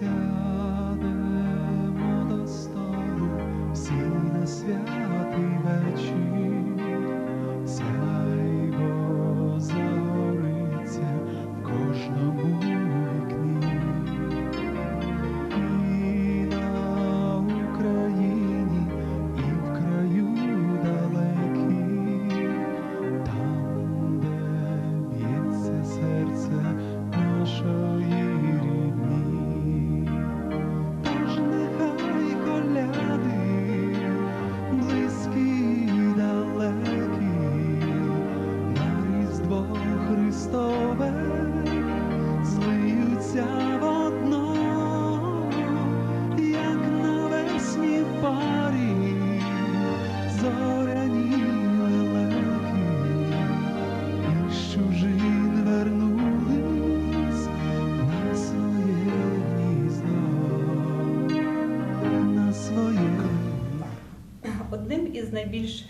time.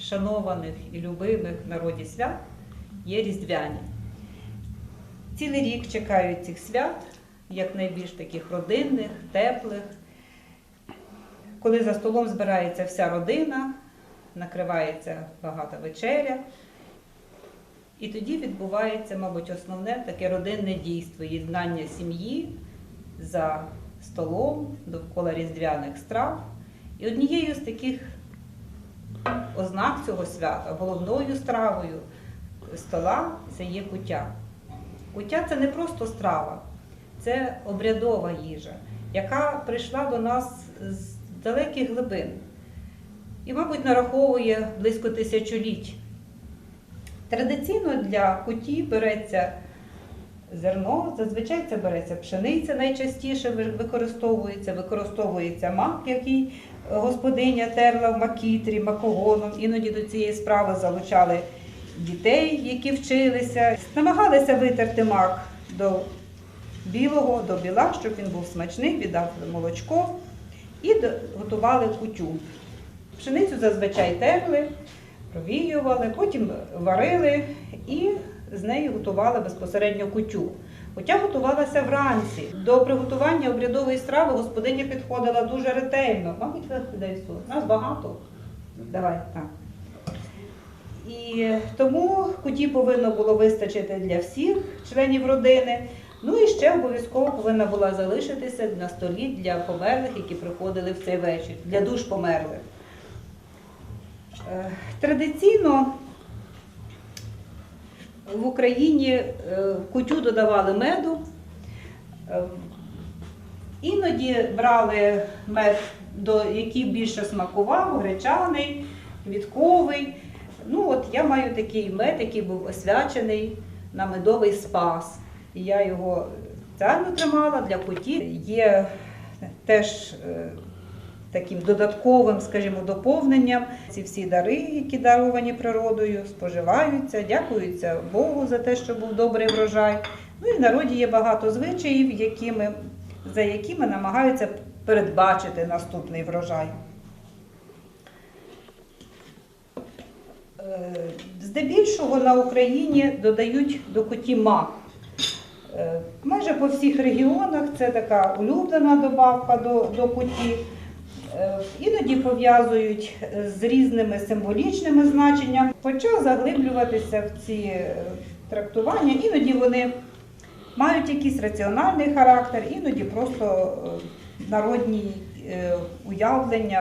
Шанованих і любимих в народі свят є Різдвяні. Цілий рік чекають цих свят, як найбільш таких родинних, теплих. Коли за столом збирається вся родина, накривається багата вечеря. І тоді відбувається, мабуть, основне таке родинне дійство єднання сім'ї за столом довкола різдвяних страв. І однією з таких ознак цього свята, головною стравою стола це є куття. Куття це не просто страва, це обрядова їжа, яка прийшла до нас з далеких глибин і, мабуть, нараховує близько тисячоліть. Традиційно для куті береться зерно, зазвичай це береться пшениця, найчастіше використовується, використовується мак, який господиня терла в макітрі, макогоном. Іноді до цієї справи залучали дітей, які вчилися, намагалися витерти мак до білого, до біла, щоб він був смачний, віддав молочко і готували кутю. Пшеницю зазвичай терли, провіювали, потім варили і з неї готували безпосередньо кутю. Кутя готувалася вранці. До приготування обрядової страви господиня підходила дуже ретельно. Мабуть, ви дай. Нас багато. Давай, так. І тому куті повинно було вистачити для всіх членів родини. Ну і ще обов'язково повинна була залишитися на столі для померлих, які приходили в цей вечір, для душ померлих. Е, Традиційно в Україні е, кутю додавали меду. Е, Іноді брали мед, до, який більше смакував, гречаний, квітковий. Ну от я маю такий мед, який був освячений на медовий спас. І я його спеціально тримала для куті. Є теж е, таким додатковим, скажімо, доповненням. Ці всі дари, які даровані природою, споживаються, дякуються Богу за те, що був добрий врожай. Ну і в народі є багато звичаїв, якими, за якими намагаються передбачити наступний врожай. Е, Здебільшого на Україні додають до куті мак. Е, Майже по всіх регіонах це така улюблена добавка до, до куті. Е, Іноді пов'язують з різними символічними значеннями, хоча заглиблюватися в ці е, трактування, іноді вони мають якийсь раціональний характер, іноді просто е, народні е, уявлення.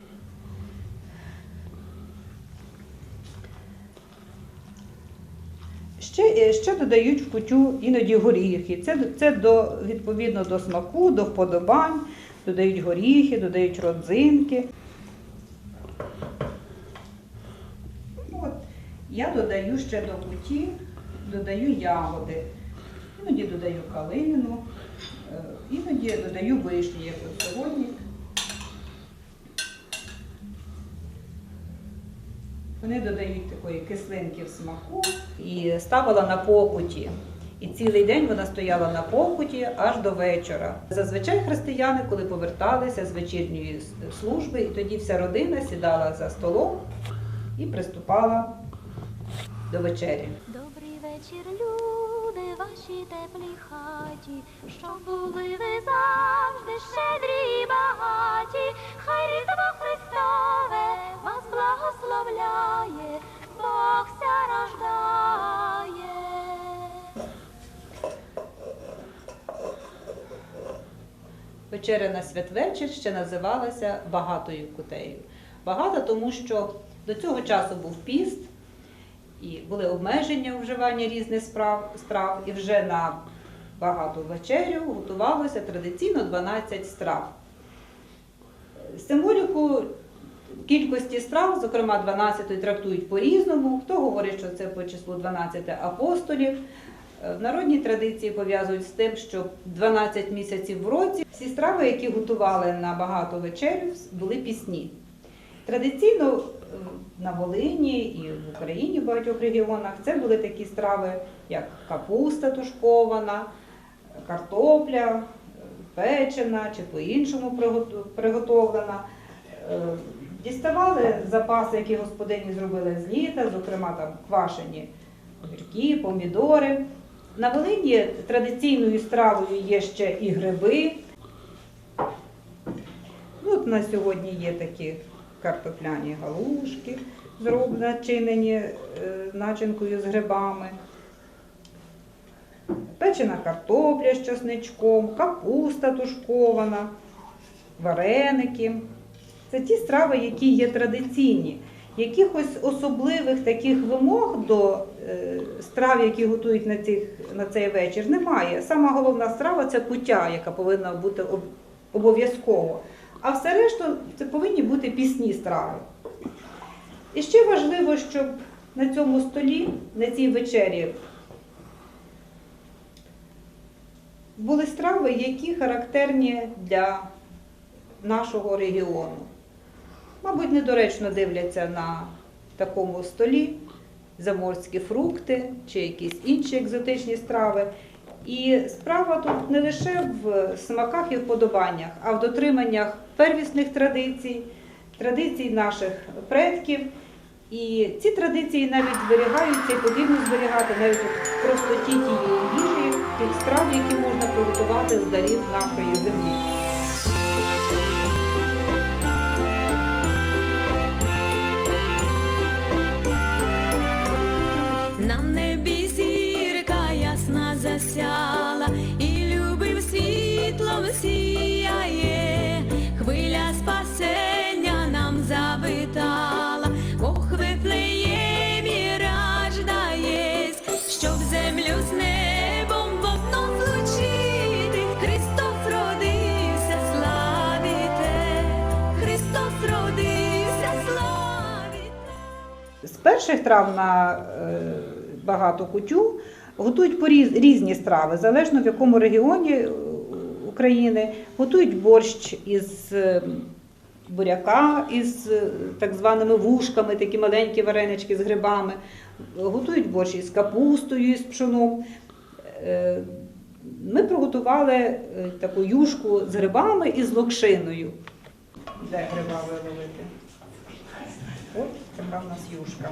Ще, е, ще додають в кутю іноді горіхи. Це, це до, відповідно до смаку, до вподобань. Додають горіхи, додають родзинки. От. Я додаю ще до куті, додаю ягоди. Іноді додаю калину, е, іноді додаю вишні, як от сьогодні. Вони додають такої кислинки в смаку і ставила на покуті. І цілий день вона стояла на покуті аж до вечора. Зазвичай християни, коли поверталися з вечірньої служби, і тоді вся родина сідала за столом і приступала до вечері. Добрий вечір, люди ваші теплій хаті, щоб були ви завжди щедрі і багаті, хай різдво Христове вас благословляє, Бог ся рождає. Вечеря на святвечір ще називалася багатою кутею. Багата, тому що до цього часу був піст, і були обмеження у вживанні різних справ, страв, і вже на багату вечерю готувалося традиційно 12 страв. Символіку кількості страв, зокрема 12 трактують по-різному. Хто говорить, що це по числу 12 апостолів. Е, В народній традиції пов'язують з тим, що 12 місяців в році всі страви, які готували на багату вечерю, були пісні. Традиційно е, на Волині і в Україні в багатьох регіонах це були такі страви, як капуста тушкована, картопля, е, печена чи по-іншому приготовлена. Е, Діставали запаси, які господині зробили з літа, зокрема там квашені огірки, помідори. На Волині традиційною стравою є ще і гриби. Ну, От на сьогодні є такі картопляні галушки, начинені е, начинкою з грибами. Печена картопля з часничком, капуста тушкована, вареники. Це ті страви, які є традиційні. Якихось особливих таких вимог до страв, які готують на, цих, на цей вечір, немає. Сама головна страва це куття, яка повинна бути обов'язково. А все решту це повинні бути пісні страви. І ще важливо, щоб на цьому столі, на цій вечері, були страви, які характерні для нашого регіону. Мабуть, недоречно дивляться на такому столі заморські фрукти чи якісь інші екзотичні страви. І справа тут не лише в смаках і вподобаннях, а в дотриманнях первісних традицій, традицій наших предків. І ці традиції навіть зберігаються і потрібно зберігати навіть у простоті тієї їжі, тих страв, які можна приготувати з дарів нашої землі. Перших трав на е, багату кутю готують поріз- різні страви, залежно в якому регіоні е, України. Готують борщ із е, буряка, із так званими вушками, такі маленькі варенички з грибами. Готують борщ із капустою, із пшоном. Ми приготували таку юшку з грибами і з локшиною. Де гриба виловити? От така в нас юшка.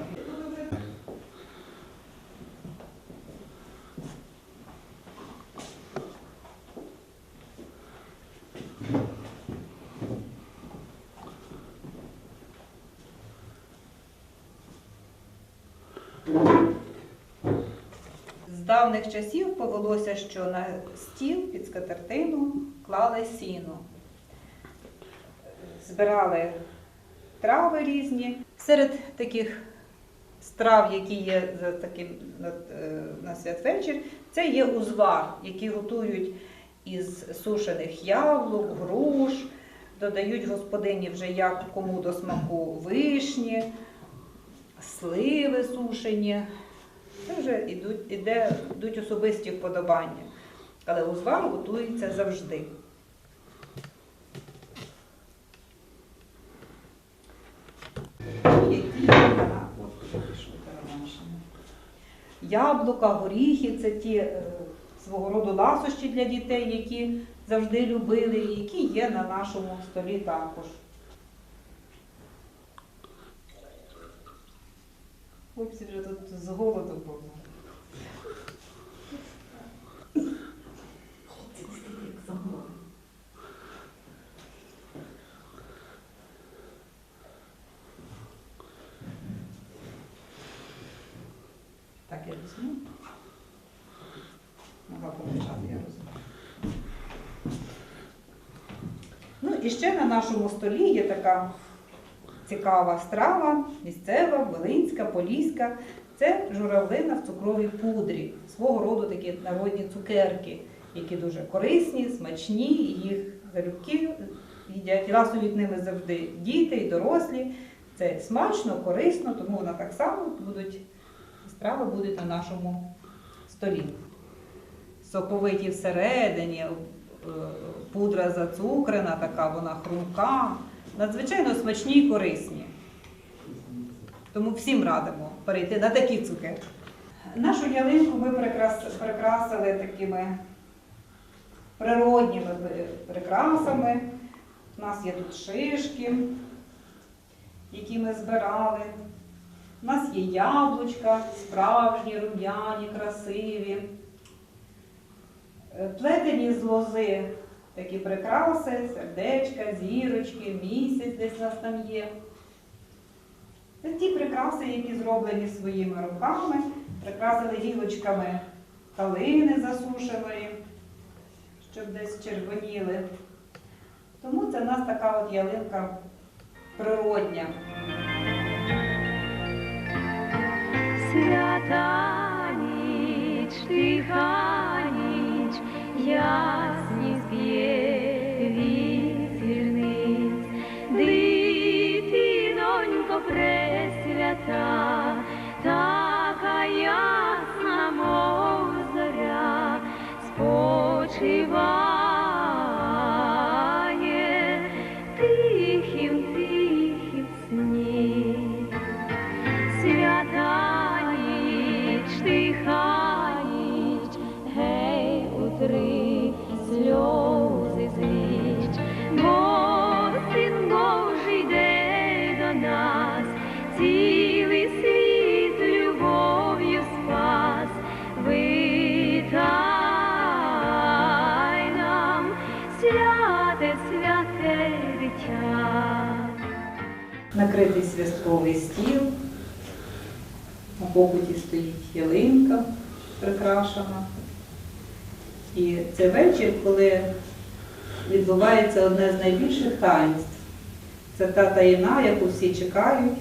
З давних часів повелося, що на стіл під скатертину клали сіно. Збирали трави різні. Серед таких страв, які є за таким на, е, святвечір, це є узвар, який готують із сушених яблук, груш, додають господині вже як кому до смаку вишні, сливи сушені. Це вже йдуть, іде, йдуть особисті вподобання. Але узвар готується завжди. Яблука, горіхи це ті е, свого роду ласощі для дітей, які завжди любили, які є на нашому столі також. з голоду помер. Так, я візьму. Могла помічати, я розумію. Ну і ще на нашому столі є така цікава страва, місцева, волинська, поліська. Це журавлина в цукровій пудрі, свого роду такі народні цукерки, які дуже корисні, смачні, їх залюбки їдять. Ласують ними завжди діти і дорослі. Це смачно, корисно, тому вона так само будуть, страви будуть на нашому столі. Соковиті всередині, е, пудра зацукрена, така вона хрумка, надзвичайно смачні і корисні. Тому всім радимо перейти на такі цукерки. Нашу ялинку ми прикрасили такими природніми прикрасами. У нас є тут шишки, які ми збирали. У нас є яблучка, справжні, рум'яні, красиві. Е, Плетені з лози такі прикраси, сердечка, зірочки, місяць десь у нас там є. Це ті прикраси, які зроблені своїми руками, прикрасили гілочками калини засушеної, щоб десь червоніли. Тому це в нас така от ялинка природня. Свята ніч, тиха Накритий святковий стіл. На побуті стоїть ялинка прикрашена. І це вечір, коли відбувається одне з найбільших таїнств. Це та таїна, яку всі чекають,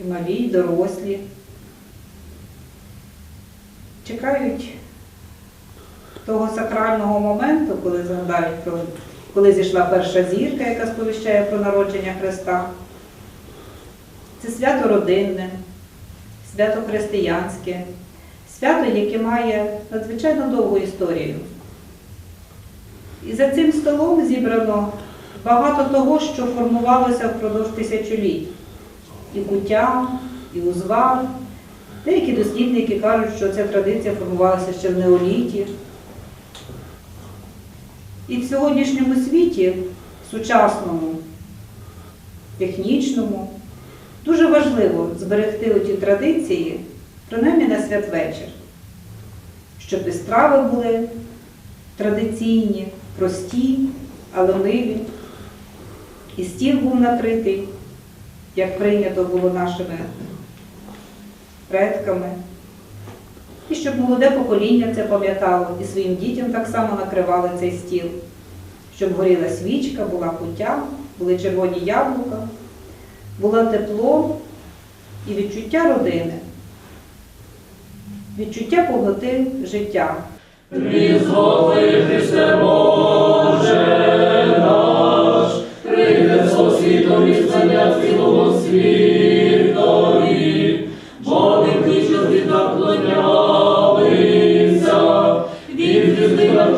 і малі, і дорослі. Чекають того сакрального моменту, коли згадають про коли зійшла перша зірка, яка сповіщає про народження Христа. Це свято родинне, свято християнське, свято, яке має надзвичайно довгу історію. І за цим столом зібрано багато того, що формувалося впродовж тисячоліть. І куття, і узвар. Деякі дослідники кажуть, що ця традиція формувалася ще в неоліті. І в сьогоднішньому світі, сучасному, технічному, дуже важливо зберегти ті традиції, принаймні на святвечір, щоб і страви були традиційні, прості, але милі, і стіл був накритий, як прийнято було нашими предками. І щоб молоде покоління це пам'ятало і своїм дітям так само накривали цей стіл, щоб горіла свічка, була куття, були червоні яблука, було тепло і відчуття родини, відчуття повноти життя. Нехай буде воля Твоя, як на небі, так і на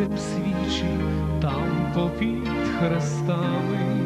свічі там попід хрестами,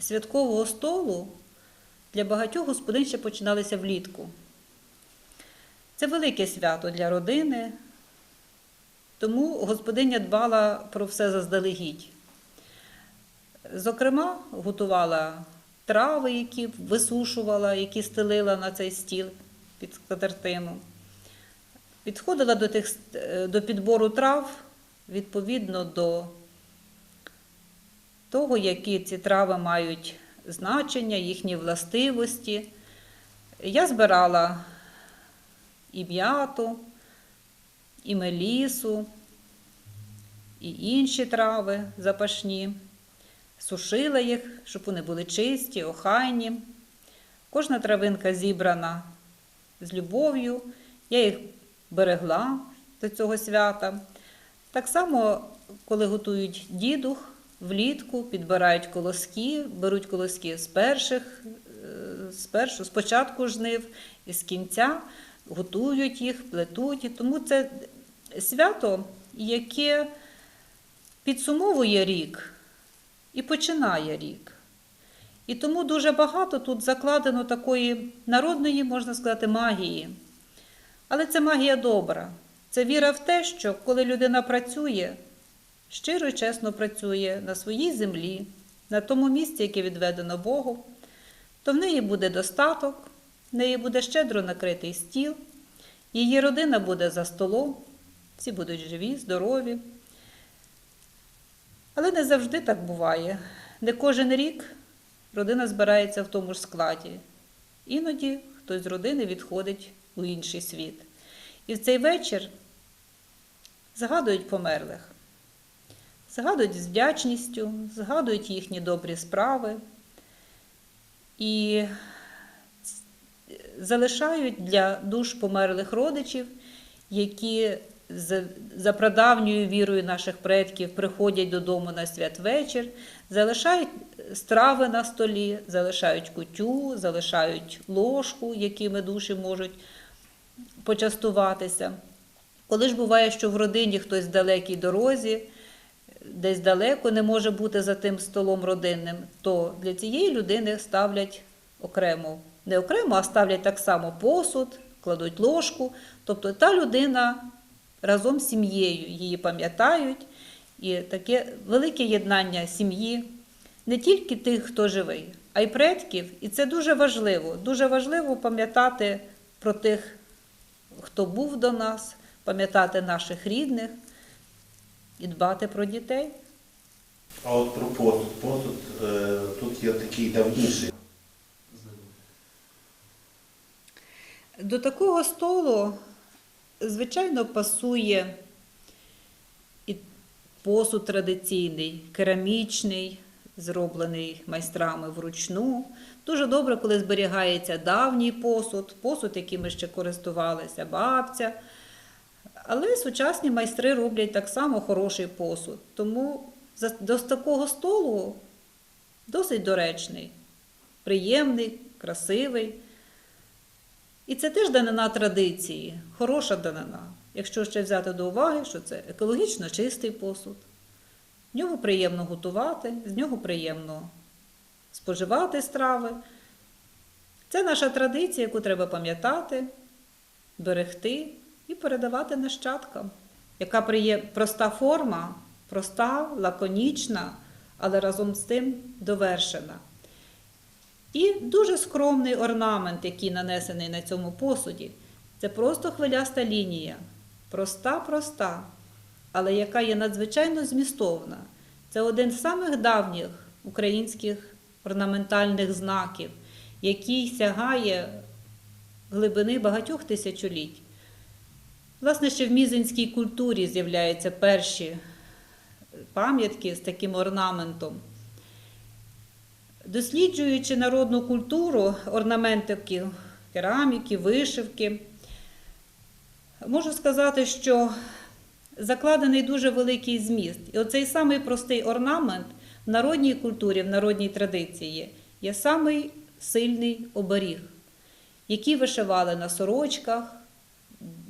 святкового столу для багатьох господин ще починалися влітку. Це велике свято для родини, тому господиня дбала про все заздалегідь. Зокрема, готувала трави, які висушувала, які стелила на цей стіл під скатертину. Підходила до, тих, е, до підбору трав відповідно до того, які ці трави мають значення, їхні властивості. Я збирала і м'яту, і мелісу, і інші трави запашні, сушила їх, щоб вони були чисті, охайні. Кожна травинка зібрана з любов'ю, я їх берегла до цього свята. Так само, коли готують дідух, влітку підбирають колоски, беруть колоски з перших, е, з першого, з початку жнив і з кінця, готують їх, плетуть. Тому це свято, яке підсумовує рік і починає рік. І тому дуже багато тут закладено такої народної, можна сказати, магії. Але це магія добра. Це віра в те, що коли людина працює, щиро і чесно працює на своїй землі, на тому місці, яке відведено Богу, то в неї буде достаток, в неї буде щедро накритий стіл, її родина буде за столом, всі будуть живі, здорові. Але не завжди так буває. Не кожен рік родина збирається в тому ж складі. Іноді хтось з родини відходить у інший світ. І в цей вечір згадують померлих, згадують з вдячністю, згадують їхні добрі справи і залишають для душ померлих родичів, які за, прадавньою вірою наших предків приходять додому на святвечір, залишають страви на столі, залишають кутю, залишають ложку, якими душі можуть почастуватися. Коли ж буває, що в родині хтось в далекій дорозі, десь далеко не може бути за тим столом родинним, то для цієї людини ставлять окремо, не окремо, а ставлять так само посуд, кладуть ложку. Тобто та людина разом з сім'єю її пам'ятають, і таке велике єднання сім'ї не тільки тих, хто живий, а й предків. І це дуже важливо. Дуже важливо пам'ятати про тих, хто був до нас, пам'ятати наших рідних і дбати про дітей. А от про посуд. Посуд е, тут є такий давніший. До такого столу, звичайно, пасує і посуд традиційний, керамічний, зроблений майстрами вручну. Дуже добре, коли зберігається давній посуд, посуд, яким ми ще користувалися, бабця. Але сучасні майстри роблять так само хороший посуд. Тому до такого столу досить доречний, приємний, красивий. І це теж данина традиції, хороша данина. Якщо ще взяти до уваги, що це екологічно чистий посуд. В нього приємно готувати, з нього приємно споживати страви. Це наша традиція, яку треба пам'ятати, берегти і передавати нащадкам, яка приє... проста форма, проста, лаконічна, але разом з тим довершена. І дуже скромний орнамент, який нанесений на цьому посуді. Це просто хвиляста лінія. Проста-проста, але яка є надзвичайно змістовна. Це один з самих давніх українських орнаментальних знаків, який сягає глибини багатьох тисячоліть. Власне, ще в мізинській культурі з'являються перші пам'ятки з таким орнаментом. Досліджуючи народну культуру, орнаментики, кераміки, вишивки, можу сказати, що закладений дуже великий зміст. І оцей самий простий орнамент в народній культурі, в народній традиції є самий сильний оберіг, який вишивали на сорочках,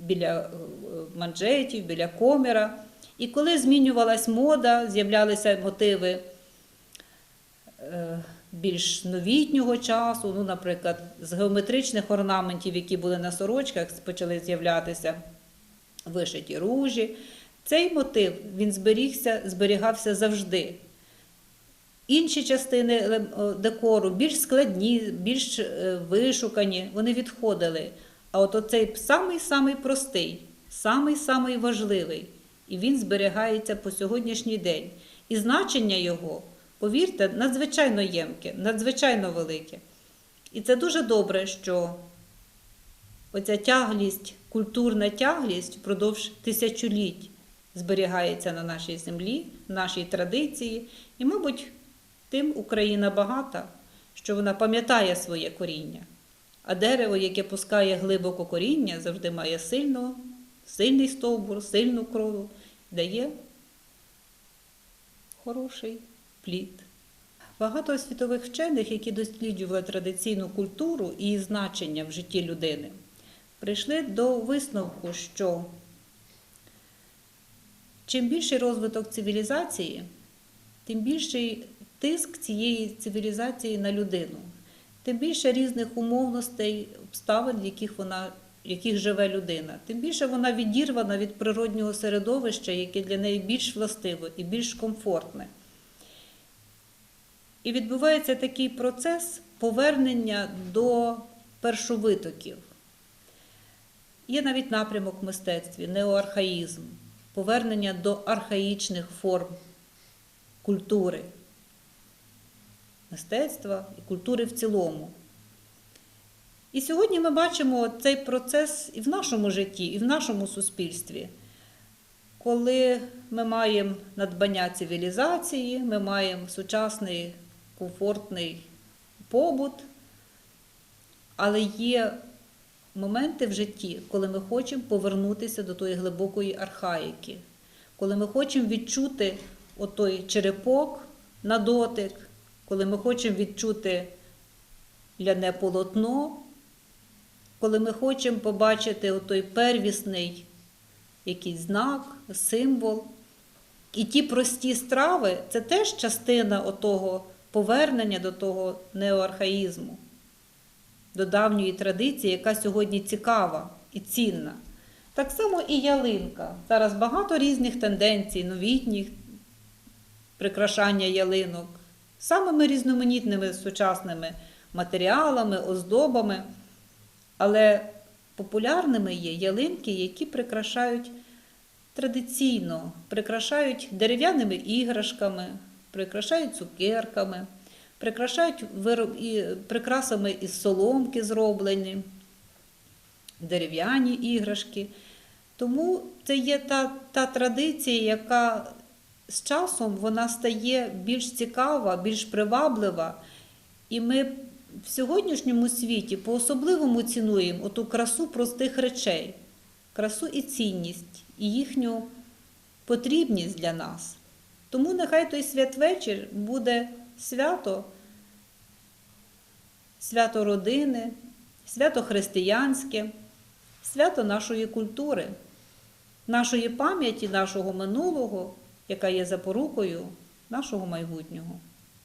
біля е, манжетів, біля коміра. І коли змінювалась мода, з'являлися мотиви е, більш новітнього часу, ну, наприклад, з геометричних орнаментів, які були на сорочках, почали з'являтися вишиті ружі. Цей мотив він зберігся, зберігався завжди. Інші частини декору, більш складні, більш е, вишукані, вони відходили. А от оцей самий-самий простий, самий-самий важливий, і він зберігається по сьогоднішній день. І значення його, повірте, надзвичайно ємке, надзвичайно велике. І це дуже добре, що оця тяглість, культурна тяглість впродовж тисячоліть зберігається на нашій землі, нашій традиції. І, мабуть, тим Україна багата, що вона пам'ятає своє коріння. А дерево, яке пускає глибоко коріння, завжди має сильну, сильний стовбур, сильну крону, дає хороший плід. Багато світових вчених, які досліджували традиційну культуру і її значення в житті людини, прийшли до висновку, що чим більший розвиток цивілізації, тим більший тиск цієї цивілізації на людину, тим більше різних умовностей, обставин, в яких вона яких живе людина, тим більше вона відірвана від природнього середовища, яке для неї більш властиво і більш комфортне. І відбувається такий процес повернення до першовитоків. Є навіть напрямок в мистецтві, неоархаїзм, повернення до архаїчних форм культури, мистецтва і культури в цілому. І сьогодні ми бачимо цей процес і в нашому житті, і в нашому суспільстві, коли ми маємо надбання цивілізації, ми маємо сучасний комфортний побут, але є моменти в житті, коли ми хочемо повернутися до тої глибокої архаїки, коли ми хочемо відчути отой черепок на дотик, коли ми хочемо відчути ляне полотно, коли ми хочемо побачити отой первісний якийсь знак, символ. І ті прості страви це теж частина отого повернення до того неоархаїзму, до давньої традиції, яка сьогодні цікава і цінна. Так само і ялинка. Зараз багато різних тенденцій, новітніх прикрашання ялинок, самими різноманітними сучасними матеріалами, оздобами. Але популярними є ялинки, які прикрашають традиційно, прикрашають дерев'яними іграшками, прикрашають цукерками, прикрашають прикрасами із соломки зроблені, дерев'яні іграшки. Тому це є та, та традиція, яка з часом вона стає більш цікава, більш приваблива. І ми в сьогоднішньому світі по-особливому цінуємо оту красу простих речей, красу і цінність, і їхню потрібність для нас. Тому нехай той святвечір буде свято, свято родини, свято християнське, свято нашої культури, нашої пам'яті, нашого минулого, яка є запорукою нашого майбутнього.